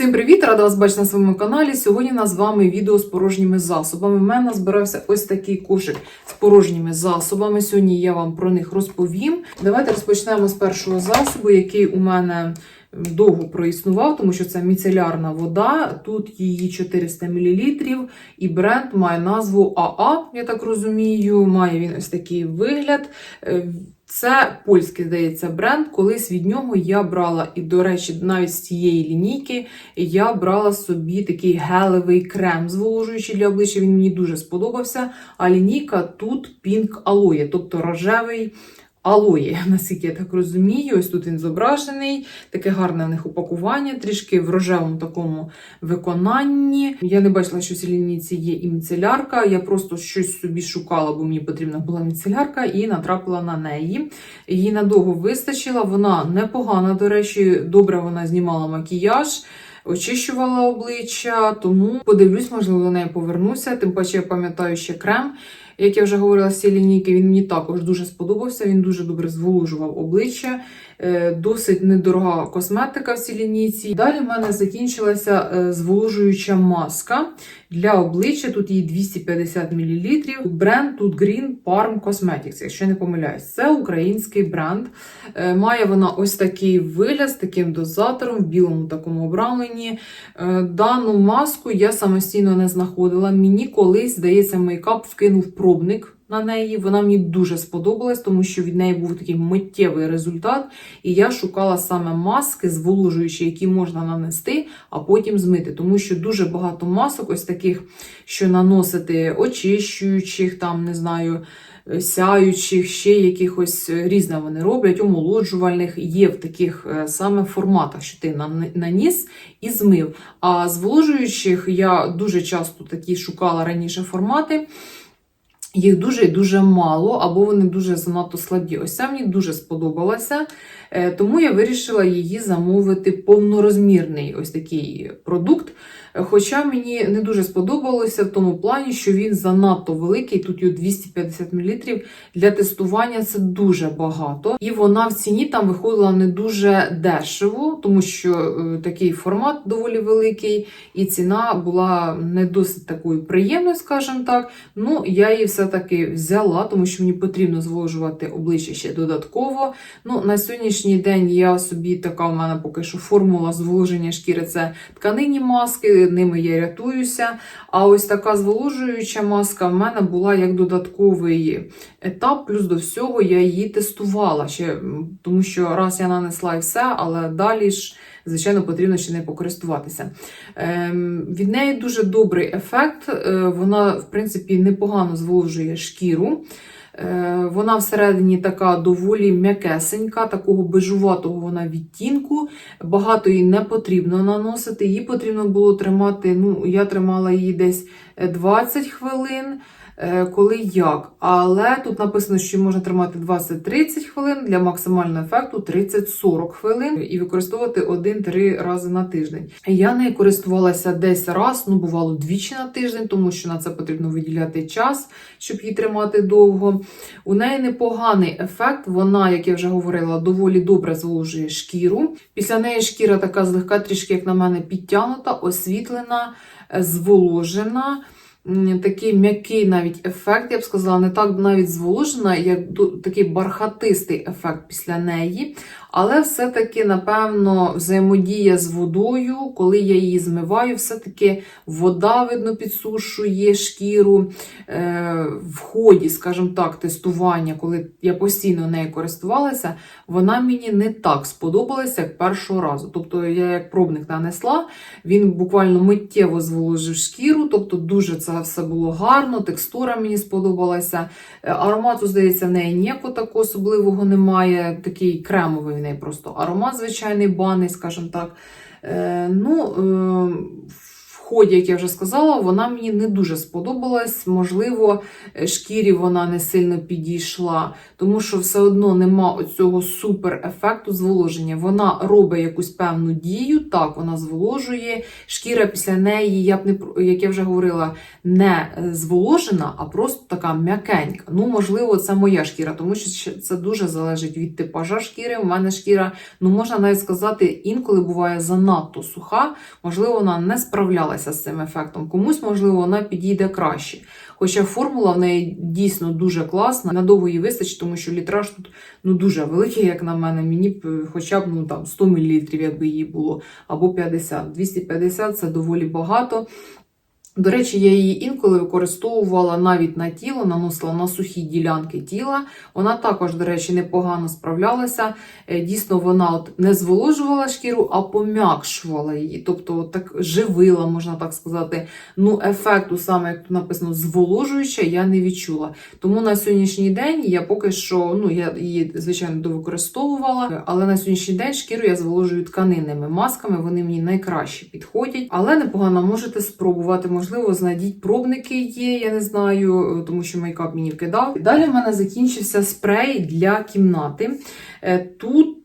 Всім привіт! Рада вас бачити на своєму каналі. Сьогодні у нас з вами відео з порожніми засобами. У мене збирався ось такий кошик з порожніми засобами. Сьогодні я вам про них розповім. Давайте розпочнемо з першого засобу, який у мене довго проіснував, тому що це міцелярна вода. Тут її 400 мл, і бренд має назву АА, я так розумію. Має він ось такий вигляд. Це польський, здається, бренд. Колись від нього я брала, і, до речі, навіть з цієї лінійки я брала собі такий гелевий крем зволожуючий для обличчя. Він мені дуже сподобався. А лінійка тут Pink Aloe, тобто рожевий алої, наскільки я так розумію. Ось тут він зображений, таке гарне в них упакування, трішки в рожевому такому виконанні. Я не бачила, що в цій лінійці є і міцелярка. Я просто щось собі шукала, бо мені потрібна була міцелярка, і натрапила на неї. Її надовго вистачила. Вона непогана, до речі, добре вона знімала макіяж. Очищувала обличчя, тому подивлюсь, можливо, до неї повернуся. Тим паче я пам'ятаю ще крем. Як я вже говорила з цієї лінійки, він мені також дуже сподобався. Він дуже добре зволожував обличчя. Е, Досить недорога косметика в цій лінійці. Далі в мене закінчилася е, зволожуюча маска для обличчя. Тут її 250 мл. Бренд тут Green Parm Cosmetics, якщо не помиляюсь. Це український бренд. Е, Має вона ось такий вигляд з таким дозатором в білому такому обрамленні. Дану маску я самостійно не знаходила. Мені колись, здається, мейкап вкинув пробник на неї. Вона мені дуже сподобалась, тому що від неї був такий миттєвий результат. І я шукала саме маски, зволожуючі, які можна нанести, а потім змити. Тому що дуже багато масок, ось таких, що наносити очищуючих, там, не знаю. Сяючих, ще якихось різне вони роблять, омолоджувальних, є в таких е, саме форматах, що ти наніс і змив. А зволожуючих я дуже часто такі шукала раніше формати. Їх дуже і дуже мало, або вони дуже занадто слабі. Ось ця мені дуже сподобалася, тому я вирішила її замовити повнорозмірний ось такий продукт. Е, Хоча мені не дуже сподобалося в тому плані, що він занадто великий, тут його 250 мл. Для тестування це дуже багато. І вона в ціні там виходила не дуже дешево, тому що е, такий формат доволі великий, і ціна була не досить такою приємною, скажімо так. Ну, я її все-таки взяла, тому що мені потрібно зволожувати обличчя ще додатково. Ну, на сьогоднішній день я собі така у мене поки що формула зволоження шкіри це тканинні маски, ними я рятуюся. А ось така зволожуюча маска в мене була як додатковий етап, плюс до всього я її тестувала ще, тому що раз я нанесла і все, але далі ж. Звичайно, потрібно ще не покористуватися. Ем, від неї дуже добрий ефект. Е, вона, в принципі, непогано зволожує шкіру. Е, Вона всередині така доволі м'якесенька, такого бежуватого вона відтінку. Багато її не потрібно наносити. Її потрібно було тримати. Ну, я тримала її десь 20 хвилин. е, Коли як. Але тут написано, що можна тримати 20-30 хвилин для максимального ефекту 30-40 хвилин і використовувати 1-3 рази на тиждень. Я нею користувалася десь раз, ну бувало двічі на тиждень, тому що на це потрібно виділяти час, щоб її тримати довго. У неї непоганий ефект. Вона, як я вже говорила, доволі добре зволожує шкіру. Після неї шкіра така злегка трішки, як на мене, підтягнута, освітлена, зволожена. Такий м'який навіть ефект, я б сказала, не так навіть зволожена, як такий бархатистий ефект після неї. Але все-таки, напевно, взаємодія з водою, коли я її змиваю, все-таки вода, видно, підсушує шкіру. Е, в ході, скажімо так, тестування, коли я постійно нею користувалася, вона мені не так сподобалася, як першого разу. Тобто я як пробник нанесла, він буквально миттєво зволожив шкіру, тобто дуже це все було гарно, текстура мені сподобалася. Е, Аромату, здається, в неї ніякого такого особливого немає. Такий кремовий неї просто аромат, звичайний баний, скажімо так. Е, ну, е, ході, як я вже сказала, вона мені не дуже сподобалась. Можливо, е, шкірі вона не сильно підійшла, тому що все одно нема оцього супер ефекту зволоження. Вона робить якусь певну дію, так, вона зволожує. Шкіра після неї, я б не як я вже говорила, не е, зволожена, а просто така м'якенька. Ну, можливо, це моя шкіра, тому що це дуже залежить від типажа шкіри. У мене шкіра, ну можна навіть сказати, інколи буває занадто суха. Можливо, вона не справлялася з цим ефектом. Комусь, можливо, вона підійде краще. Хоча формула в неї дійсно дуже класна, надовго її вистачить, тому що літраж тут ну дуже великий, як на мене. Мені б е, хоча б ну там 100 мл, якби її було, або 50. 250 це доволі багато. До речі, я її інколи використовувала навіть на тіло, наносила на сухі ділянки тіла. Вона також, до речі, непогано справлялася. Е, Дійсно, вона от не зволожувала шкіру, а пом'якшувала її. Тобто, от так живила, можна так сказати. Ну, ефекту, саме як тут написано, зволожуюча, я не відчула. Тому на сьогоднішній день я поки що, ну я її звичайно довикористовувала, але на сьогоднішній день шкіру я зволожую тканинними масками. Вони мені найкраще підходять. Але непогано можете спробувати. Можливо, знайдіть пробники є, я не знаю, тому що мейкап мені вкидав. Далі в мене закінчився спрей для кімнати. Е, Тут е,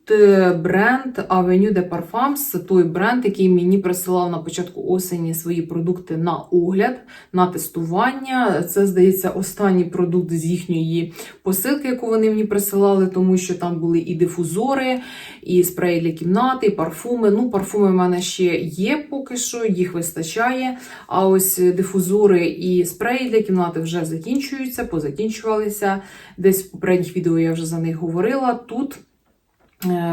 бренд Avenue de Parfums, це той бренд, який мені присилав на початку осені свої продукти на огляд, на тестування. Це, здається, останній продукт з їхньої посилки, яку вони мені присилали, тому що там були і дифузори, і спреї для кімнати, і парфуми. Ну, парфуми в мене ще є поки що, їх вистачає. А ось дифузори і спреї для кімнати вже закінчуються, позакінчувалися. Десь в попередніх відео я вже за них говорила. Тут е,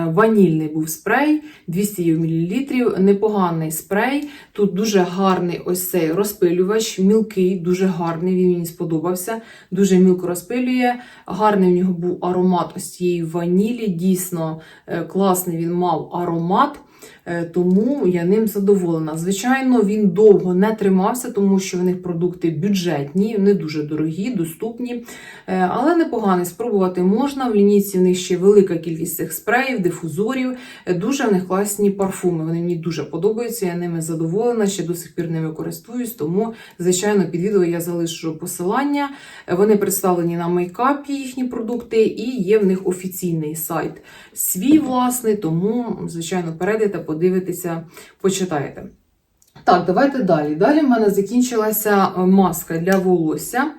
ванільний був спрей 200 мл, непоганий спрей. Тут дуже гарний ось цей розпилювач, мілкий, дуже гарний. Він мені сподобався. Дуже мілко розпилює. Гарний в нього був аромат ось цієї ванілі. Дійсно е, класний він мав аромат. Е, Тому я ним задоволена. Звичайно, він довго не тримався, тому що в них продукти бюджетні, не дуже дорогі, доступні. Е, Але непоганий спробувати можна. В лінійці в них ще велика кількість цих спреїв, дифузорів. Е, Дуже в них класні парфуми. Вони мені дуже подобаються. Я ними задоволена. Ще до сих пір ними користуюсь. Тому, звичайно, під відео я залишу посилання. Вони представлені на мейкапі, їхні продукти, і є в них офіційний сайт свій власний. Тому, звичайно, перейдете, подивитеся, почитаєте. Так, давайте далі. Далі в мене закінчилася маска для волосся.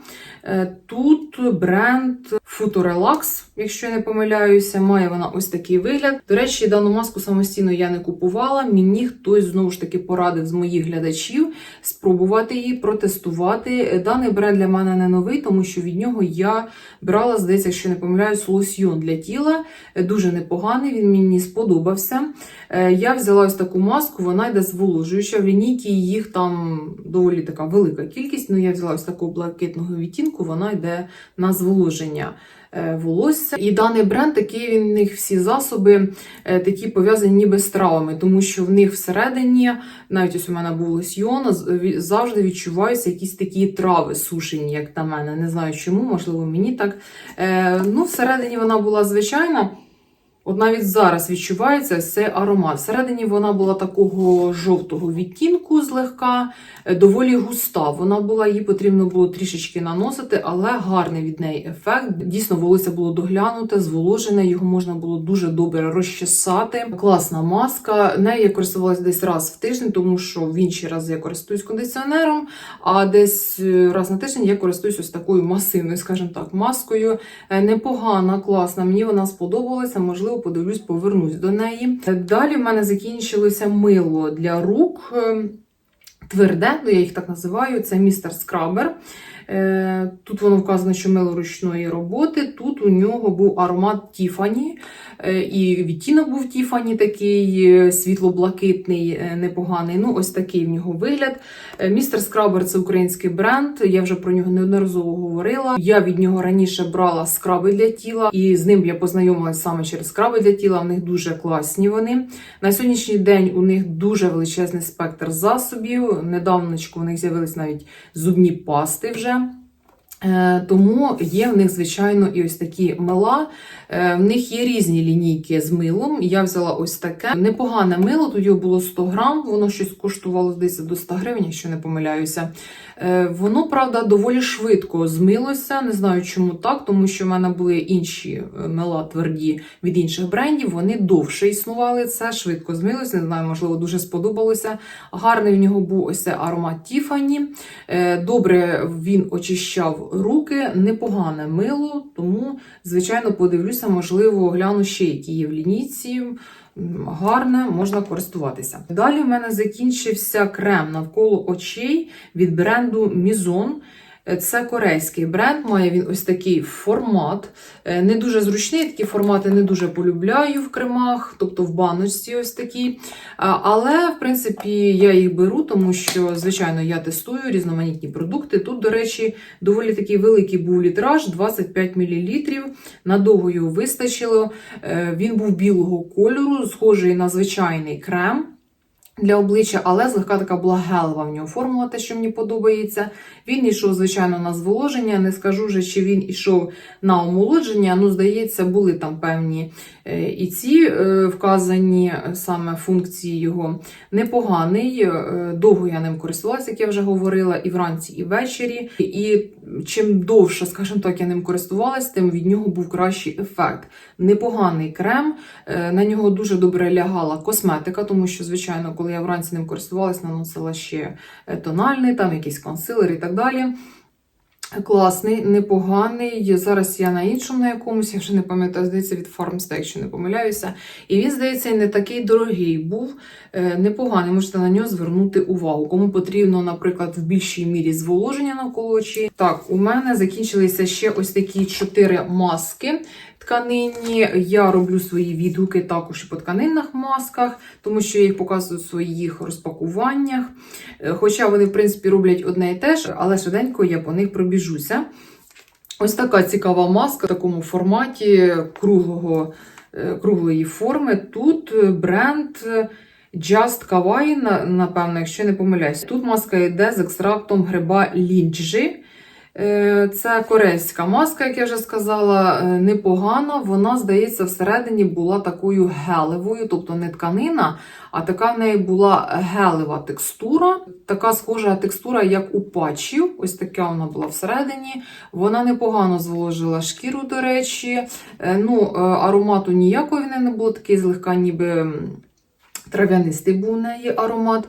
Е, Тут бренд Futurelax, якщо я не помиляюся, має вона ось такий вигляд. До речі, дану маску самостійно я не купувала. Мені хтось знову ж таки порадив з моїх глядачів спробувати її, протестувати. Е, Даний бренд для мене не новий, тому що від нього я брала, здається, якщо не помиляюсь, лосьйон для тіла. Е, Дуже непоганий, він мені сподобався. Я взяла ось таку маску, вона йде зволожуюча. В лінійці їх там доволі така велика кількість. Ну, я взяла ось такого блакитного відтінку, вона йде на зволоження е, волосся. І даний бренд, такий в них всі засоби е, такі пов'язані ніби з травами, тому що в них всередині, навіть ось у мене був лосьйон, завжди відчуваються якісь такі трави сушені, як на мене. Не знаю чому, можливо, мені так. Е, ну, всередині вона була звичайна. От навіть зараз відчувається цей аромат. Всередині вона була такого жовтого відтінку злегка, е, доволі густа. Вона була, її потрібно було трішечки наносити, але гарний від неї ефект. Дійсно, волосся було доглянуте, зволожене, його можна було дуже добре розчесати. Класна маска. Нею я користувалася десь раз в тиждень, тому що в інші рази я користуюсь кондиціонером, а десь е, раз на тиждень я користуюсь ось такою масивною, скажімо так, маскою. Е, Непогана, класна. Мені вона сподобалася. Можливо, подивлюсь, повернусь до неї. Далі в мене закінчилося мило для рук. е, Тверде, ну я їх так називаю, це містер Скрабер. Е, Тут воно вказано, що мило ручної роботи. У нього був аромат Тіфані, е, і відтінок був Тіфані, такий е, світло-блакитний, е, непоганий. Ну, ось такий в нього вигляд. Містер Скрабер це український бренд. Я вже про нього неодноразово говорила. Я від нього раніше брала скраби для тіла, і з ним я познайомилася саме через скраби для тіла. В них дуже класні вони. На сьогоднішній день у них дуже величезний спектр засобів. Недавночку у них з'явились навіть зубні пасти вже. Е, Тому є в них, звичайно, і ось такі мила. Е, В них є різні лінійки з милом. Я взяла ось таке. Непогане мило, тут його було 100 грам, воно щось коштувало десь до 100 гривень, якщо не помиляюся. Е, Воно, правда, доволі швидко змилося. Не знаю, чому так, тому що в мене були інші мила тверді від інших брендів. Вони довше існували. Це швидко змилося. Не знаю, можливо, дуже сподобалося. Гарний в нього був ось цей аромат Тіфані. Добре він очищав руки, непогане мило, тому, звичайно, подивлюся, можливо, гляну ще, які є в лінійці. Гарне, можна користуватися. Далі в мене закінчився крем навколо очей від бренду Mizon. Е, Це корейський бренд, має він ось такий формат. Е, Не дуже зручний, такі формати не дуже полюбляю в кремах, тобто в баночці ось такі. Але, в принципі, я їх беру, тому що, звичайно, я тестую різноманітні продукти. Тут, до речі, доволі такий великий був літраж 25 мл. Надовго його вистачило. Е, Він був білого кольору, схожий на звичайний крем. Для обличчя, але злегка така була гелева в нього формула, те, що мені подобається. Він йшов, звичайно, на зволоження. Не скажу вже, чи він йшов на омолодження. Ну, здається, були там певні е, і ці е, вказані саме функції його. Непоганий. е, Довго я ним користувалася, як я вже говорила, і вранці, і ввечері. І чим довше, скажімо так, я ним користувалась, тим від нього був кращий ефект. Непоганий крем. Е, На нього дуже добре лягала косметика, тому що, звичайно, коли я вранці ним користувалась, наносила ще е, тональний, там якийсь консилер і так далі. Класний, непоганий. Зараз я на іншому на якомусь, я вже не пам'ятаю, здається, від Farmstay, якщо не помиляюся. І він, здається, не такий дорогий був. Е, Непоганий, можете на нього звернути увагу. Кому потрібно, наприклад, в більшій мірі зволоження навколо очі. Так, у мене закінчилися ще ось такі чотири маски тканині. Я роблю свої відгуки також і по тканинних масках, тому що я їх показую в своїх розпакуваннях. Е, Хоча вони, в принципі, роблять одне і те ж, але швиденько я по них пробіжуся. Ось така цікава маска в такому форматі круглого, е, круглої форми. Тут е, бренд Just Kawaii, напевно, якщо не помиляюсь. Тут маска йде з екстрактом гриба лінджі. Е, Це корейська маска, як я вже сказала, е, непогана. Вона, здається, всередині була такою гелевою, тобто не тканина, а така в неї була гелева текстура, така схожа текстура, як у патчів. Ось така вона була всередині. Вона непогано зволожила шкіру, до речі. Е, Ну, аромату ніякого не було, такий злегка ніби. Трав'янистий був у неї аромат,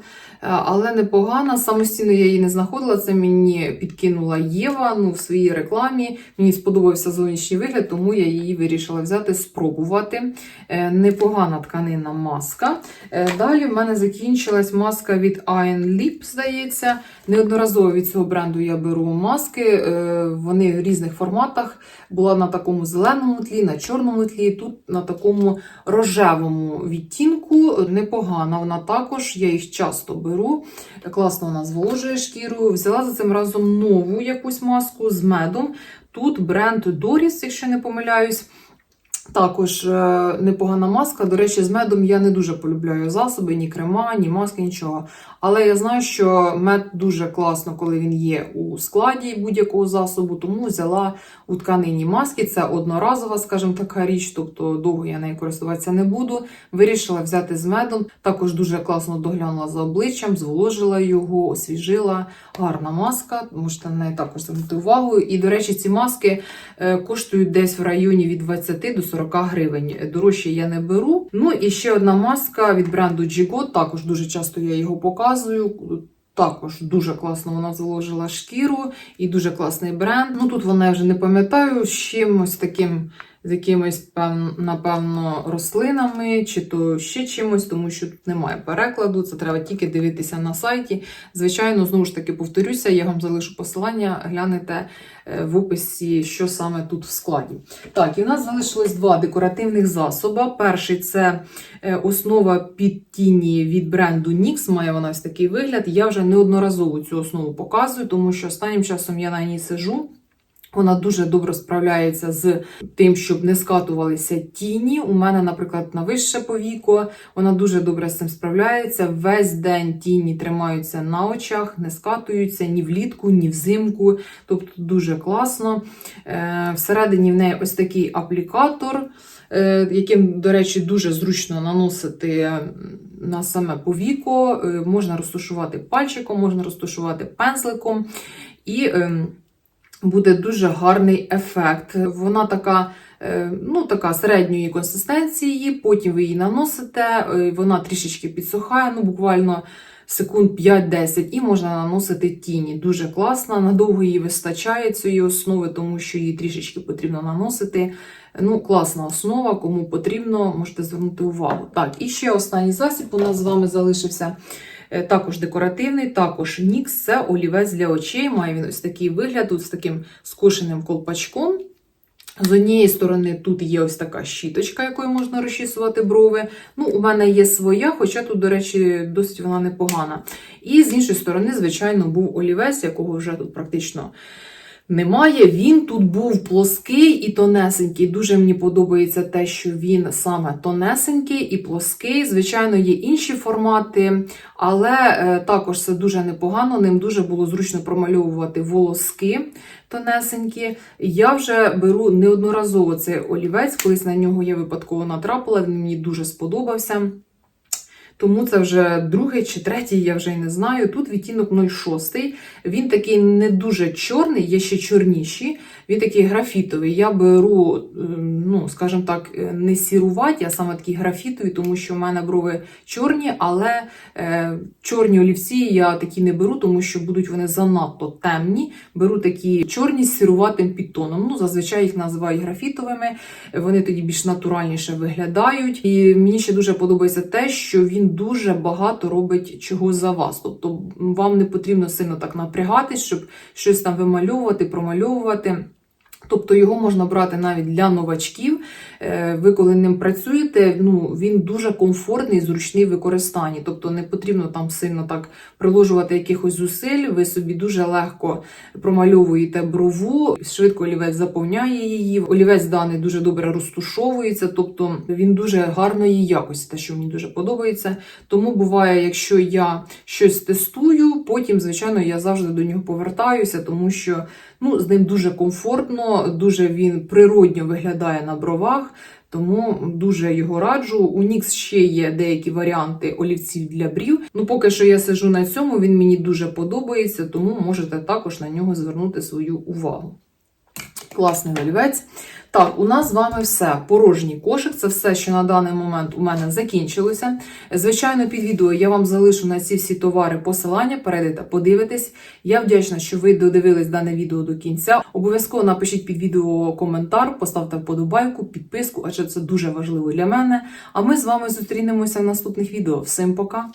але непогана. Самостійно я її не знаходила. Це мені підкинула Єва ну, в своїй рекламі. Мені сподобався зовнішній вигляд, тому я її вирішила взяти, спробувати. Е, Непогана тканинна маска. Е, Далі в мене закінчилась маска від Iron Lip, здається. Неодноразово від цього бренду я беру маски. Е, Вони в різних форматах. Була на такому зеленому тлі, на чорному тлі, тут на такому рожевому відтінку. Непогана вона також, я їх часто беру. Класно вона зволожує шкіру. Взяла за цим разом нову якусь маску з медом. Тут бренд Doris, якщо не помиляюсь. Також е, непогана маска. До речі, з медом я не дуже полюбляю засоби, ні крема, ні маски, нічого. Але я знаю, що мед дуже класно, коли він є у складі будь-якого засобу, тому взяла у тканині маски. Це одноразова, скажімо, така річ, тобто довго я нею користуватися не буду. Вирішила взяти з медом. Також дуже класно доглянула за обличчям, зволожила його, освіжила. Гарна маска, можете на неї також звернути увагу. І, до речі, ці маски е, коштують десь в районі від 20 до 40 гривень. Дорожче я не беру. Ну і ще одна маска від бренду Jigot, також дуже часто я його показую. Також дуже класно вона заложила шкіру і дуже класний бренд. Ну тут вона вже не пам'ятаю з чимось таким, з якимись пев- напевно рослинами, чи то ще чимось, тому що тут немає перекладу. Це треба тільки дивитися на сайті. Звичайно, знову ж таки повторюся, я вам залишу посилання, глянете е, в описі, що саме тут в складі. Так, і в нас залишилось два декоративних засоби. Перший це е, основа під тіні від бренду NYX. Має вона ось такий вигляд. Я вже неодноразово цю основу показую, тому що останнім часом я на ній сижу. Вона дуже добре справляється з тим, щоб не скатувалися тіні. У мене, наприклад, на вище повіко, вона дуже добре з цим справляється. Весь день тіні тримаються на очах, не скатуються ні влітку, ні взимку. Тобто дуже класно. Е, Всередині в неї ось такий аплікатор, е, яким, до речі, дуже зручно наносити на саме повіко. Е, Можна розташувати пальчиком, можна розташувати пензликом. І ем, буде дуже гарний ефект. Вона така. е, Ну, така середньої консистенції, потім ви її наносите, е, вона трішечки підсухає, ну буквально секунд 5-10, і можна наносити тіні. Дуже класно, надовго її вистачає цієї основи, тому що її трішечки потрібно наносити. Ну, класна основа, кому потрібно, можете звернути увагу. Так, і ще останній засіб у нас з вами залишився. Е, Також декоративний, також нікс, це олівець для очей. Має він ось такий вигляд, тут з таким скошеним колпачком. З однієї сторони тут є ось така щіточка, якою можна розчісувати брови. Ну, у мене є своя, хоча тут, до речі, досить вона непогана. І з іншої сторони, звичайно, був олівець, якого вже тут практично немає. Він тут був плоский і тонесенький. Дуже мені подобається те, що він саме тонесенький і плоский. Звичайно, є інші формати, але е, також це дуже непогано. Ним дуже було зручно промальовувати волоски тонесенькі. Я вже беру неодноразово цей олівець, колись на нього я випадково натрапила, він мені дуже сподобався. Тому це вже другий чи третій, я вже й не знаю. Тут відтінок 06. Він такий не дуже чорний, є ще чорніші. Він такий графітовий. Я беру, е, ну, скажімо так, е, не сіруваті, а саме такі графітові, тому що в мене брови чорні, але е, чорні олівці я такі не беру, тому що будуть вони занадто темні. Беру такі чорні з сіруватим підтоном. Ну, зазвичай їх називають графітовими. Вони тоді більш натуральніше виглядають. І мені ще дуже подобається те, що він дуже багато робить чого за вас. Тобто вам не потрібно сильно так напрягатись, щоб щось там вимальовувати, промальовувати. Тобто його можна брати навіть для новачків. Е, Ви коли ним працюєте, ну він дуже комфортний, зручний в використанні. Тобто не потрібно там сильно так приложувати якихось зусиль. Ви собі дуже легко промальовуєте брову, швидко олівець заповняє її. Олівець даний дуже добре розтушовується, тобто він дуже гарної якості, те, що мені дуже подобається. Тому буває, якщо я щось тестую, потім, звичайно, я завжди до нього повертаюся, тому що ну, з ним дуже комфортно, дуже він природньо виглядає на бровах. Тому дуже його раджу. У Нікс ще є деякі варіанти олівців для брів. Ну, поки що я сижу на цьому, він мені дуже подобається, тому можете також на нього звернути свою увагу. Класний олівець. Так, у нас з вами все. Порожній кошик. Це все, що на даний момент у мене закінчилося. Звичайно, під відео я вам залишу на ці всі товари посилання. Перейдете, подивитесь. Я вдячна, що ви додивились дане відео до кінця. Обов'язково напишіть під відео коментар, поставте вподобайку, підписку, адже це дуже важливо для мене. А ми з вами зустрінемося в наступних відео. Всім пока!